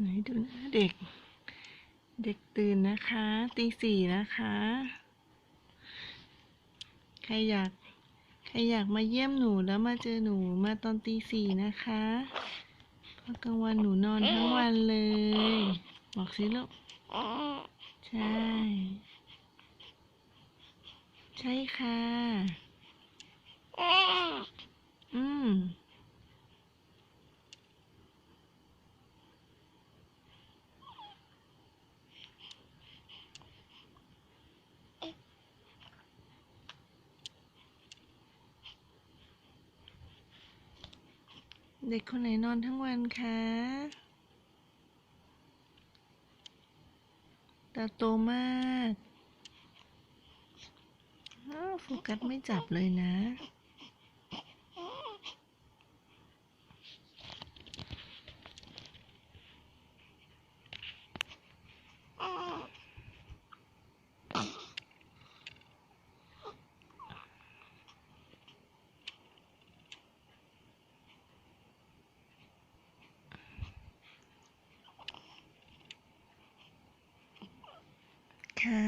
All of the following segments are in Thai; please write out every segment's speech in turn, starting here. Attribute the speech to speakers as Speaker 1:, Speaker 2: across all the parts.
Speaker 1: ไหนดูนะเด็ก เด็กตื่นนะคะตีสี่นะคะ ใครอยากใครอยากมาเยี่ยมหนูแล้วมาเจอหนูมาตอนตีสี่นะคะเพราะกลางวันหนูนอนทั้งวันเลย บอกสิลูกใช่ ใช่ค่ะ อืม เด็กคนไหนนอนทั้งวันคะ ตาโตมาก โฟกัสไม่จับเลยนะ ค่ะ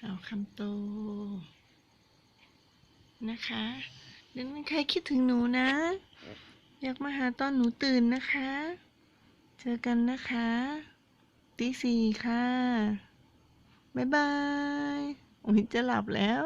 Speaker 1: เอาคำโต นะคะเดี๋ยวมีใครคิดถึงหนูนะ อยากมาหาตอนหนูตื่นนะคะ เจอกันนะคะ ตีสี่ค่ะ บ๊ายบาย โอ้ยจะหลับแล้ว